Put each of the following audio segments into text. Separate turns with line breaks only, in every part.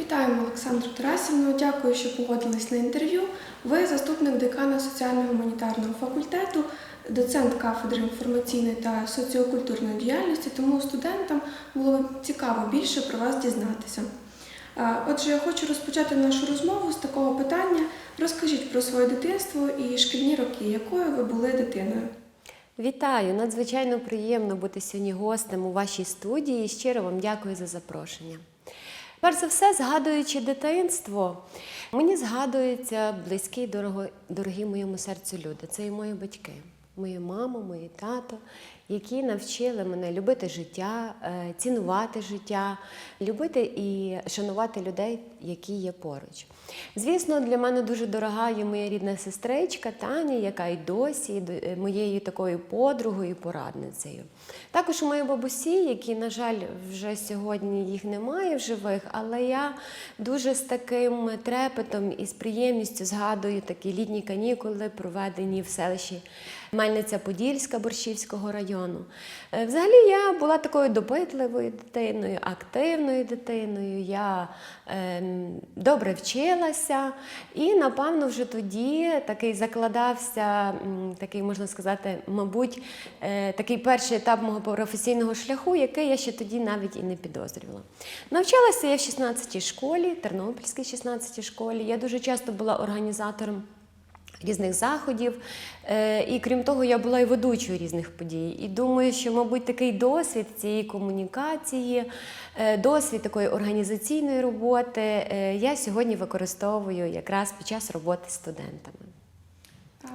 Вітаємо Олександру Тарасівну. Дякую, що погодились на інтерв'ю. Ви заступник декана соціально-гуманітарного факультету, доцент кафедри інформаційної та соціокультурної діяльності, тому студентам було цікаво більше про вас дізнатися. Отже, я хочу розпочати нашу розмову з такого питання. Розкажіть про своє дитинство і шкільні роки, якою ви були дитиною.
Вітаю! Надзвичайно приємно бути сьогодні гостем у вашій студії. Щиро вам дякую за запрошення. Перш за все, згадуючи дитинство, мені згадуються близькі, дорого, дорогі моєму серцю люди. Це і мої батьки, мої мама, мої тато, які навчили мене любити життя, е, цінувати життя, любити і шанувати людей, які є поруч. Звісно, для мене дуже дорога є моя рідна сестричка Таня, яка й досі моєю такою подругою порадницею. Також у моїй бабусі, які, на жаль, вже сьогодні їх немає в живих, але я дуже з таким трепетом і з приємністю згадую такі літні канікули, проведені в селищі Мельниця-Подільська Борщівського району. Е, Взагалі я була такою допитливою дитиною, активною дитиною. Я ем, добре вчилася, і напевно вже тоді такий закладався, такий можна сказати, мабуть, е, такий перший етап мого професійного шляху, який я ще тоді навіть і не підозрювала. Навчалася я в 16-й школі, Тернопільській 16-й школі. Я дуже часто була організатором різних заходів. Е, І крім того, я була і ведучою різних подій. І думаю, що, мабуть, такий досвід цієї комунікації, е, досвід такої організаційної роботи е, я сьогодні використовую якраз під час роботи з студентами.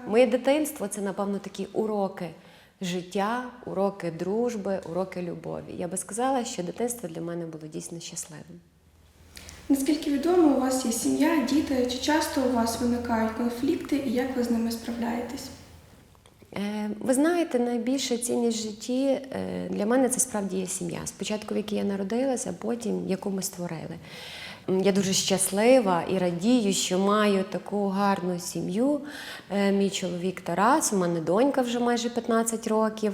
Моє дитинство це, напевно, такі уроки життя, уроки дружби, уроки любові. Я би сказала, що дитинство для мене було дійсно щасливим.
Наскільки відомо, у вас є сім'я, діти, чи часто у вас виникають конфлікти і як ви з ними справляєтесь?
Е, Ви знаєте, найбільша цінність в житті е, для мене це справді є сім'я. Спочатку, в якій я народилася, а потім яку ми створили. Я дуже щаслива і радію, що маю таку гарну сім'ю. Е, Мій чоловік Тарас, у мене донька вже майже 15 років,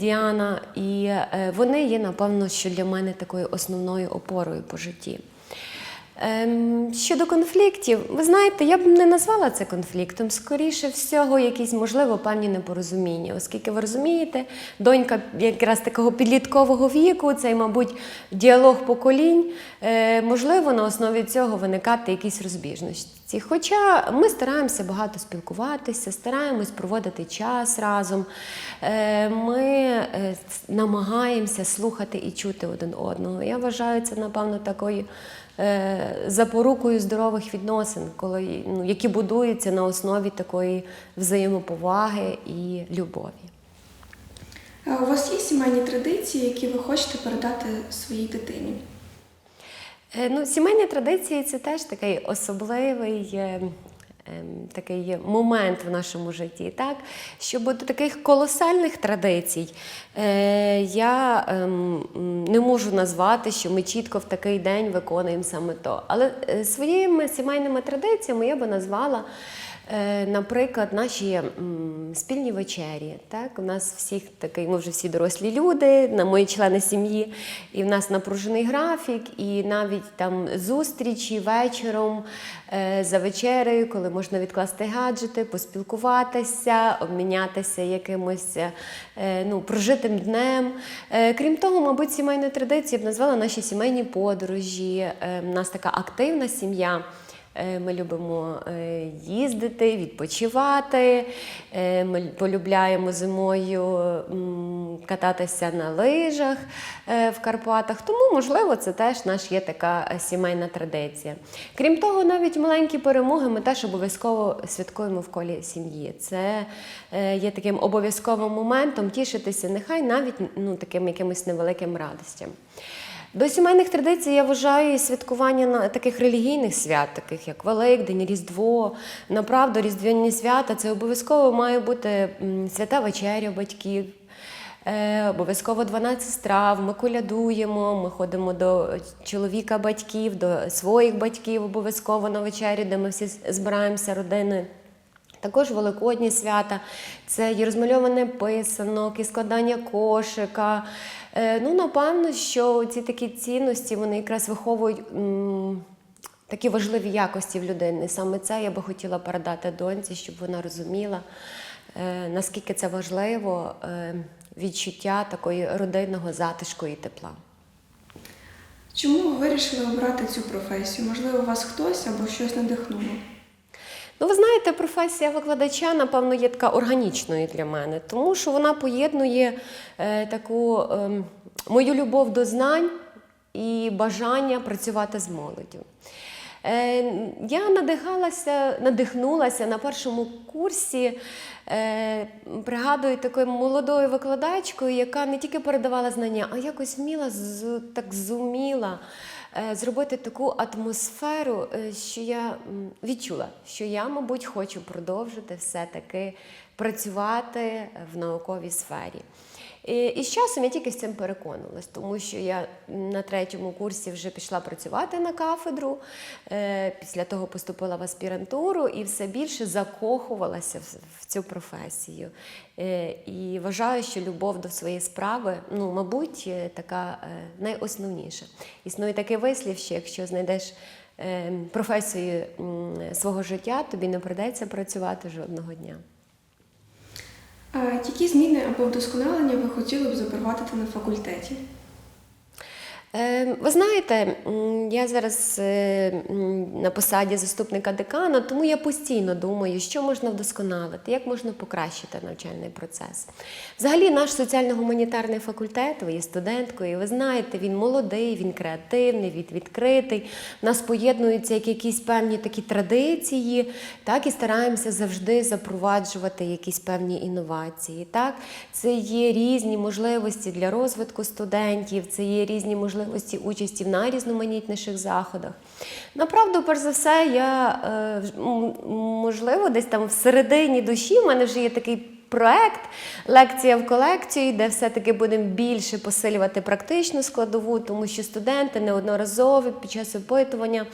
Діана. І вони є, напевно, що для мене такою основною опорою по житті. Ем, щодо конфліктів, ви знаєте, я б не назвала це конфліктом. Скоріше всього, якісь, можливо, певні непорозуміння. Оскільки ви розумієте, донька якраз такого підліткового віку, цей, мабуть, діалог поколінь, е, можливо, на основі цього виникати якісь розбіжності. Хоча ми стараємося багато спілкуватися, стараємось проводити час разом. Е, Ми е, намагаємося слухати і чути один одного. Я вважаю це, напевно, такою запорукою здорових відносин, коли, ну, які будуються на основі такої взаємоповаги і любові.
У вас є сімейні традиції, які ви хочете передати своїй дитині?
Е, Ну, сімейні традиції це теж такий особливий. Ем, Такий момент в нашому житті, так? Щоб до таких колосальних традицій е, я ем, не можу назвати, що ми чітко в такий день виконуємо саме то. Але е, своїми сімейними традиціями я би назвала, наприклад, наші спільні вечері. Так? У нас всіх такий, ми вже всі дорослі люди, на мої члени сім'ї, і в нас напружений графік, і навіть там зустрічі вечором е, за вечерею, коли можна відкласти гаджети, поспілкуватися, обмінятися якимось е, ну, прожитим днем. Е, Крім того, мабуть, сімейною традицією б назвала наші сімейні подорожі. Е, У нас така активна сім'я. Е, Ми любимо е, їздити, відпочивати. Е, Ми полюбляємо зимою кататися на лижах в Карпатах. Тому, можливо, це теж наш є така сімейна традиція. Крім того, навіть маленькі перемоги ми теж обов'язково святкуємо в колі сім'ї. Це є таким обов'язковим моментом тішитися, нехай навіть ну, таким якимось невеликим радостям. До сімейних традицій я вважаю святкування на таких релігійних свят, таких як Великдень, Різдво. Направду, різдвяні свята це обов'язково має бути свята вечеря батьків. Е, обов'язково 12 страв, ми колядуємо, ми ходимо до чоловіка батьків, до своїх батьків обов'язково на вечерю, де ми всі збираємося родиною. Також великодні свята, це і розмальоване писанок, і складання кошика. Е, Ну, напевно, що ці такі цінності вони якраз виховують такі важливі якості в людини. Саме це я би хотіла передати доньці, щоб вона розуміла, е, наскільки це важливо е, відчуття такої родинного затишку і тепла.
Чому ви вирішили обрати цю професію? Можливо, вас хтось або щось надихнуло?
Ну, ви знаєте, професія викладача, напевно, є така органічною для мене, тому що вона поєднує е, таку ем, мою любов до знань і бажання працювати з молоддю. Е, я надихалася, надихнулася на першому курсі. Е, пригадую такою молодою викладачкою, яка не тільки передавала знання, а якось вміла так зуміла е, зробити таку атмосферу, е, що я відчула, що я, мабуть, хочу продовжити все-таки працювати в науковій сфері. І, і з часом я тільки з цим переконувалась, тому що я на третьому курсі вже пішла працювати на кафедру, е, після того поступила в аспірантуру і все більше закохувалася в, в цю професію. Е, і вважаю, що любов до своєї справи, ну, мабуть, е, така е, найосновніша. Існує такий вислів, що якщо знайдеш е, професію свого життя, тобі не придеться працювати жодного дня.
А які зміни або вдосконалення ви хотіли б запровадити на факультеті?
Е, Ви знаєте, я зараз е, на посаді заступника декана, тому я постійно думаю, що можна вдосконалити, як можна покращити навчальний процес. Взагалі, наш соціально-гуманітарний факультет, ви є студенткою, ви знаєте, він молодий, він креативний, він відкритий. У нас поєднуються як якісь певні такі традиції, так і стараємося завжди запроваджувати якісь певні інновації. Так? Це є різні можливості для розвитку студентів, це є різні можливості участі в найрізноманітніших заходах. Направду, перш за все, я е, можливо, десь там всередині душі в мене вже є такий. Проект лекція в колекції, де все-таки будемо більше посилювати практичну складову, тому що студенти неодноразово під час опитування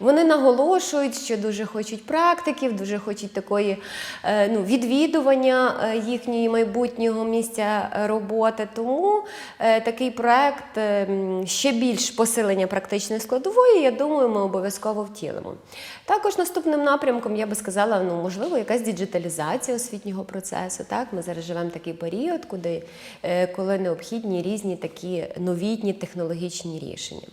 вони наголошують, що дуже хочуть практиків, дуже хочуть такої е, ну, відвідування е, їхньої майбутнього місця роботи. Тому е, такий проект ще більш посилення практичної складової, я думаю, ми обов'язково втілимо. Також наступним напрямком я би сказала, ну можливо, якась діджиталізація освітнього процесу. Так, ми зараз живемо такий період, куди е, коли необхідні різні такі новітні технологічні рішення.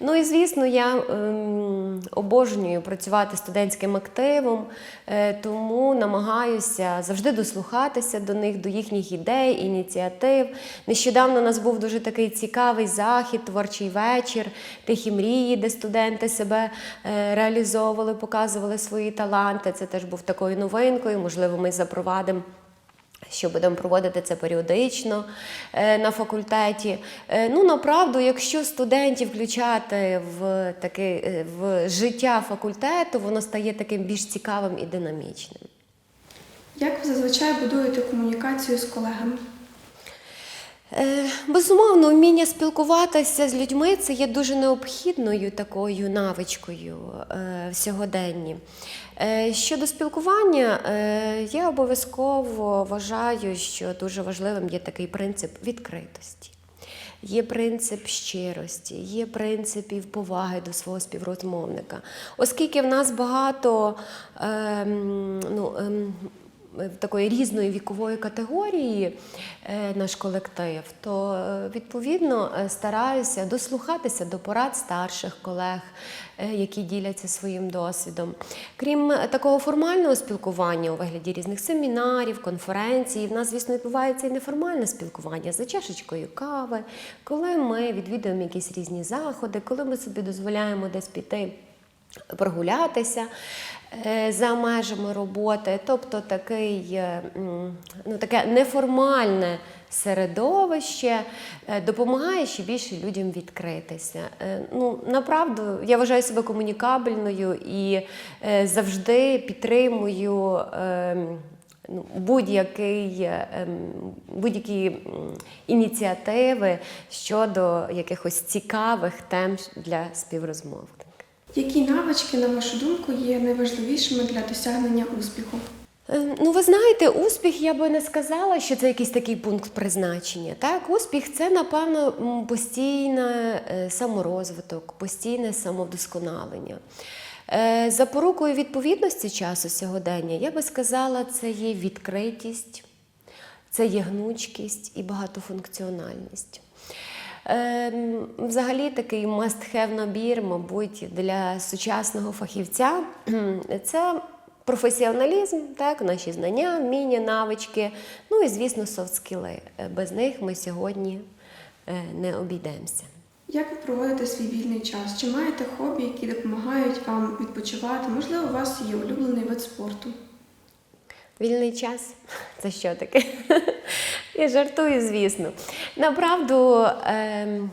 Ну і звісно, я ем, обожнюю працювати студентським активом, е, тому намагаюся завжди дослухатися до них, до їхніх ідей, ініціатив. Нещодавно у нас був дуже такий цікавий захід, творчий вечір, тихі мрії, де студенти себе е, реалізовували, показували свої таланти. Це теж був такою новинкою. Можливо, ми запровадимо що будемо проводити це періодично е, на факультеті. Е, Ну, направду, якщо студентів включати в таке в життя факультету, воно стає таким більш цікавим і динамічним.
Як ви зазвичай будуєте комунікацію з колегами?
Е, Безумовно, вміння спілкуватися з людьми це є дуже необхідною такою навичкою е, в сьогоденні. Е, Щодо спілкування, е, я обов'язково вважаю, що дуже важливим є такий принцип відкритості. Є принцип щирості, є принцип і поваги до свого співрозмовника. Оскільки в нас багато ем, ну, ем, такої різної вікової категорії е, наш колектив, то е, відповідно е, стараюся дослухатися до порад старших колег, е, які діляться своїм досвідом. Крім е, такого формального спілкування у вигляді різних семінарів, конференцій, в нас, звісно, відбувається і неформальне спілкування за чашечкою кави, коли ми відвідуємо якісь різні заходи, коли ми собі дозволяємо десь піти прогулятися е, за межами роботи, тобто такий, е, ну, таке неформальне середовище е, допомагає ще більше людям відкритися. Е, Ну, направду, я вважаю себе комунікабельною і е, завжди підтримую. ну, е, будь-які ініціативи щодо якихось цікавих тем для співрозмовника.
Які навички, на вашу думку, є найважливішими для досягнення успіху?
Е, Ну, ви знаєте, успіх я би не сказала, що це якийсь такий пункт призначення. Так, успіх це, напевно, постійний саморозвиток, постійне самовдосконалення. Е, Запорукою відповідності часу сьогодення, я би сказала, це є відкритість, це є гнучкість і багатофункціональність. Ем, Взагалі такий must-have набір, мабуть, для сучасного фахівця це професіоналізм, так, наші знання, вміння, навички, ну і, звісно, софт-скіли. Е, Без них ми сьогодні е, не обійдемося.
Як ви проводите свій вільний час? Чи маєте хобі, які допомагають вам відпочивати? Можливо, у вас є улюблений вид спорту?
Вільний час це що таке? Я жартую, звісно. Направду, ем,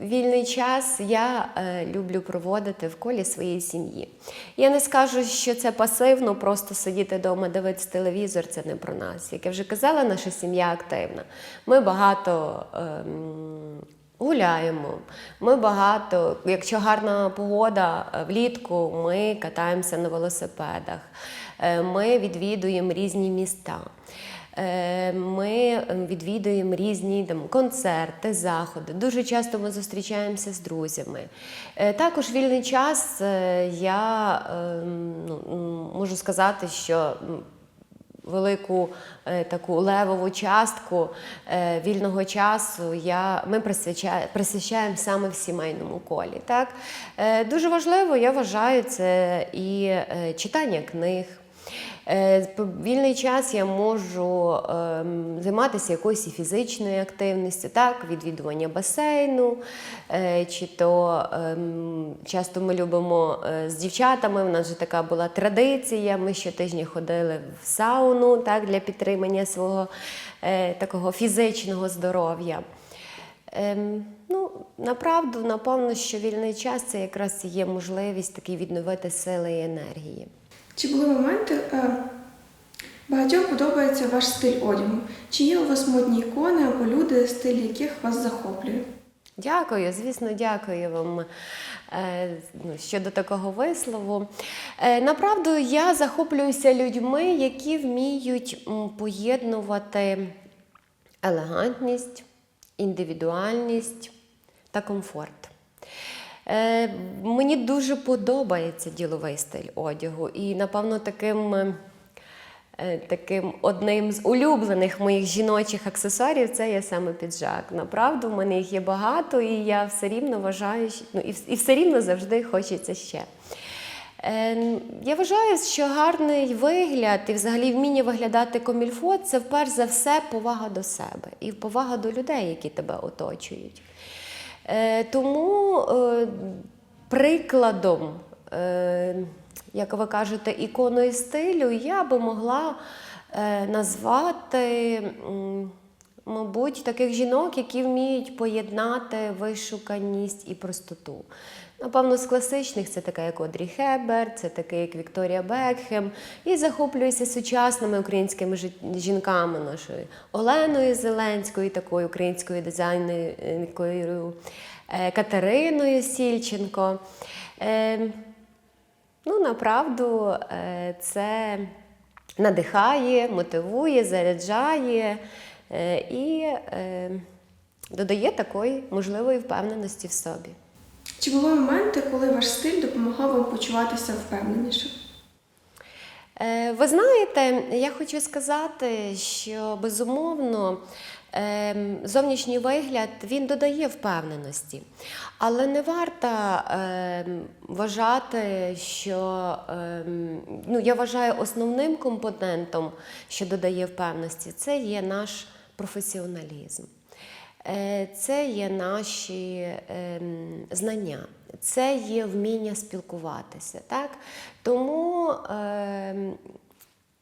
вільний час я е, люблю проводити в колі своєї сім'ї. Я не скажу, що це пасивно, просто сидіти вдома, дивитися телевізор це не про нас. Як я вже казала, наша сім'я активна. Ми багато. ем, Гуляємо. Ми багато, якщо гарна погода е, влітку, ми катаємося на велосипедах, ми відвідуємо різні міста. Е, Ми е, відвідуємо різні там, концерти, заходи. Дуже часто ми зустрічаємося з друзями. Е, Також вільний час е, я е, ну, можу сказати, що велику е, таку левову частку е, вільного часу я, ми присвяча- присвячаємо саме в сімейному колі. Так? Е, дуже важливо, я вважаю, це і е, читання книг. Е, в Вільний час я можу ем, займатися якоюсь фізичною активністю, так, відвідування басейну, е, чи то ем, часто ми любимо е, з дівчатами. У нас же така була традиція. Ми щотижня ходили в сауну так, для підтримання свого такого фізичного здоров'я. Ем, ну, направду, напевно, що вільний час це якраз є можливість таки відновити сили і енергії.
Чи були моменти, е, багатьом подобається ваш стиль одягу? Чи є у вас модні ікони або люди, стиль яких вас захоплює?
Дякую, звісно, дякую вам е, ну, щодо такого вислову. Е, Направду, я захоплююся людьми, які вміють поєднувати елегантність, індивідуальність та комфорт. Е, Мені дуже подобається діловий стиль одягу, і, напевно, таким. е, Е, Таким одним з улюблених моїх жіночих аксесуарів це є саме піджак. Направду, в мене їх є багато, і я все рівно вважаю, ну, і, все рівно завжди хочеться ще. Е, Я вважаю, що гарний вигляд і взагалі вміння виглядати комільфо це вперш за все повага до себе і повага до людей, які тебе оточують. Е, Тому е, прикладом, е, як ви кажете, іконою стилю я би могла назвати, мабуть, таких жінок, які вміють поєднати вишуканість і простоту. Напевно, з класичних це така, як Одрі Хебер, це таке, як Вікторія Бекхем. І захоплююся сучасними українськими жінками нашою Оленою Зеленською, такою українською дизайнеркою е, Катериною Сільченко. Е, Ну, направду, е, це надихає, мотивує, заряджає і додає такої можливої впевненості в собі.
Чи були моменти, коли ваш стиль допомагав вам почуватися впевненіше?
Е, Ви знаєте, я хочу сказати, що безумовно ем, зовнішній вигляд він додає впевненості, але не варто ем, вважати, що ну, я вважаю основним компонентом, що додає впевненості, це є наш професіоналізм. Е, Це є наші ем, знання, це є вміння спілкуватися. Так? Тому ем,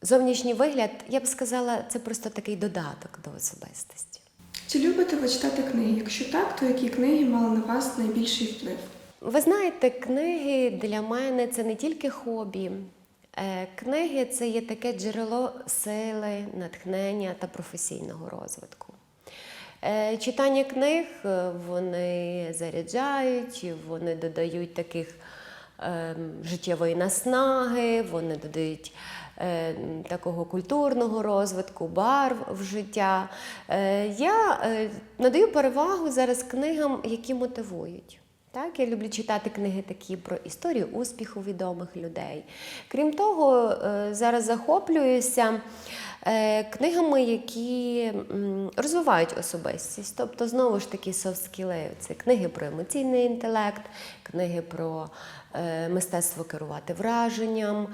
зовнішній вигляд, я б сказала, це просто такий додаток до особистості.
Чи любите ви читати книги? Якщо так, то які книги мали на вас найбільший вплив?
Ви знаєте, книги для мене це не тільки хобі. Е, Книги це є таке джерело сили, натхнення та професійного розвитку. Е, Читання книг е, вони заряджають, вони додають таких ем, життєвої наснаги, вони додають е, такого культурного розвитку, барв в життя. Е, Я надаю перевагу зараз книгам, які мотивують. Так, я люблю читати книги такі про історію успіху відомих людей. Крім того, е, зараз захоплююся е, книгами, які розвивають особистість. Тобто, знову ж таки, софт-скіли. Це книги про емоційний інтелект, книги про е, мистецтво керувати враженням,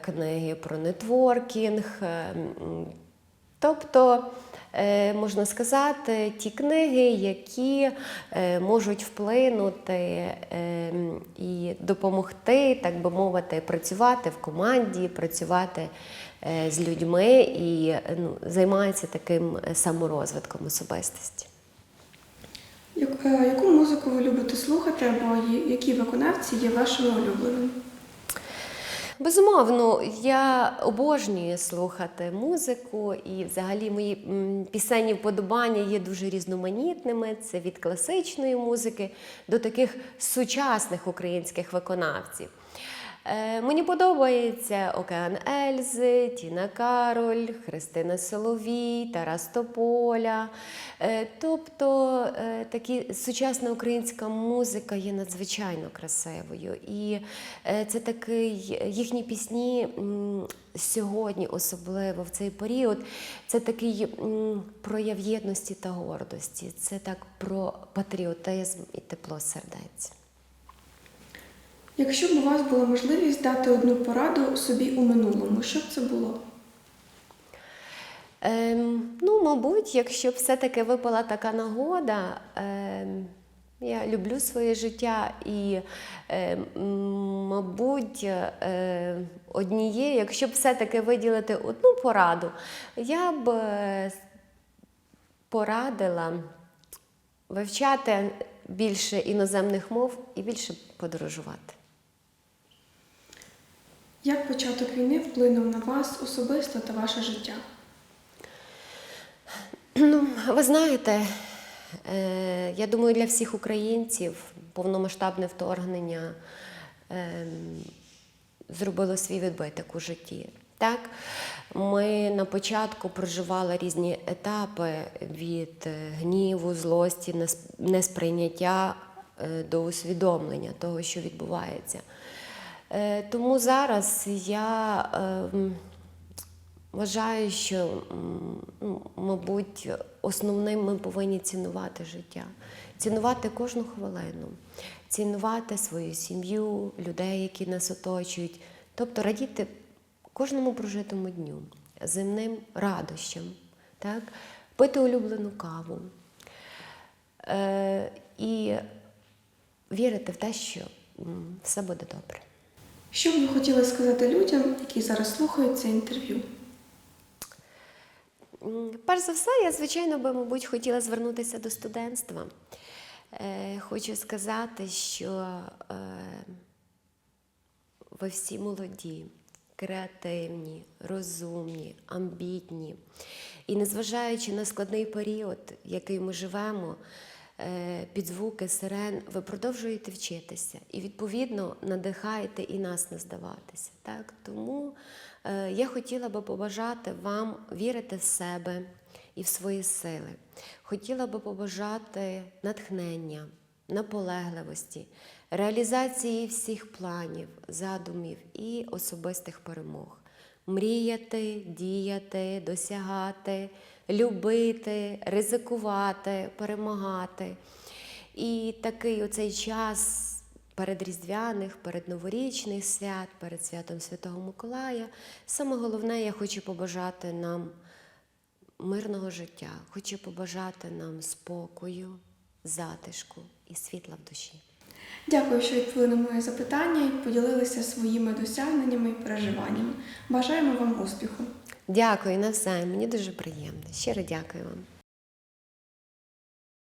книги про нетворкінг. Тобто, можна сказати, ті книги, які е, можуть вплинути е, і допомогти, так би мовити, працювати в команді, працювати е, з людьми і е, ну, займаються таким е, саморозвитком особистості.
Е, Яку музику ви любите слухати, або які виконавці є вашими улюбленими?
Безумовно, я обожнюю слухати музику, і взагалі мої пісенні вподобання є дуже різноманітними. Це від класичної музики до таких сучасних українських виконавців. Е, Мені подобається Океан Ельзи, Тіна Кароль, Христина Соловій, Тарас Тополя. Е, Тобто е, такі сучасна українська музика є надзвичайно красивою. І це такий їхні пісні сьогодні, особливо в цей період, це такий прояв єдності та гордості. Це так про патріотизм і тепло сердець.
Якщо б у вас була можливість дати одну пораду собі у минулому, що б це було?
Ем, ну, мабуть, якщо б все-таки випала така нагода, ем, я люблю своє життя і, ем, мабуть, е, однією, якщо б все-таки виділити одну пораду, я б е, порадила вивчати більше іноземних мов і більше подорожувати.
Як початок війни вплинув на вас особисто та ваше життя?
Ну, ви знаєте, е, я думаю, для всіх українців повномасштабне вторгнення е, зробило свій відбиток у житті. Так? Ми на початку проживали різні етапи від е, гніву, злості, несприйняття до усвідомлення того, що відбувається. Е, Тому зараз я е, Вважаю, що, ну, мабуть, основним ми повинні цінувати життя, цінувати кожну хвилину, цінувати свою сім'ю, людей, які нас оточують, тобто радіти кожному прожитому дню, земним радощам, так? пити улюблену каву е, і вірити в те, що все буде добре.
Що б ви хотіли сказати людям, які зараз слухають це інтерв'ю?
Перш за все, я, звичайно, би, мабуть, хотіла звернутися до студентства. Е, хочу сказати, що е, ви всі молоді, креативні, розумні, амбітні. І незважаючи на складний період, в який ми живемо, під звуки сирен, ви продовжуєте вчитися і, відповідно, надихаєте і нас не здаватися. Так? Тому е, я хотіла би побажати вам вірити в себе і в свої сили. Хотіла би побажати натхнення, наполегливості, реалізації всіх планів, задумів і особистих перемог. Мріяти, діяти, досягати, любити, ризикувати, перемагати. І такий оцей час перед Різдвяних, перед новорічних свят, перед святом Святого Миколая. Саме головне, я хочу побажати нам мирного життя, хочу побажати нам спокою, затишку і світла в душі.
Дякую, що відповіли на моє запитання і поділилися своїми досягненнями і переживаннями. Бажаємо вам успіху!
Дякую на все. Мені дуже приємно. Щиро дякую вам.